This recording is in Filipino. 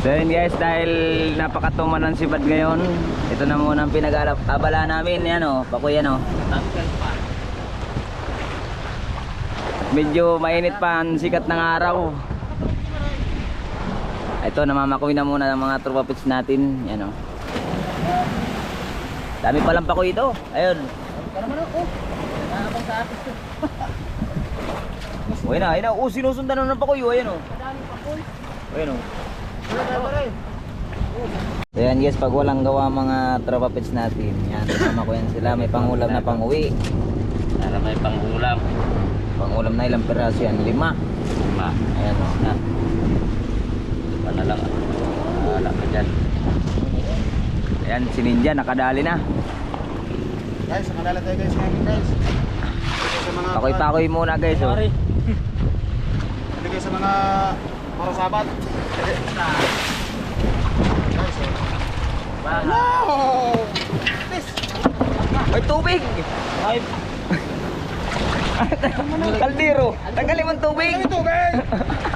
So yun guys, dahil napakatuman ng sibad ngayon, ito na muna ang pinag-abala namin. Yan o, pakuya no. Medyo mainit pa ang sikat ng araw. Ito, namamakoy na muna ng mga tropa pits natin. Yan o. Dami palang pakoy ito. Ayun. Uy na, ayun na. Oh, sinusundan na ng pakoy. oh. Ayun o. Ayun o. So yan guys, pag walang gawa mga tropa pits natin, yan, kasama ko yan sila, may pangulam na panguwi. Para may pangulam. Pangulam na ilang peraso yan, lima. Ma. Ayan o. Na. Iba na lang. Wala ka dyan. Ayan, si Ninja, nakadali na. Guys, nakadala tayo guys ngayon guys. Pakoy-pakoy muna guys oh. Dito guys sa mga para sabat. Guys, oh. No! May tubig! Ay! Kaldero! Tanggalin mo tubig! Ito guys!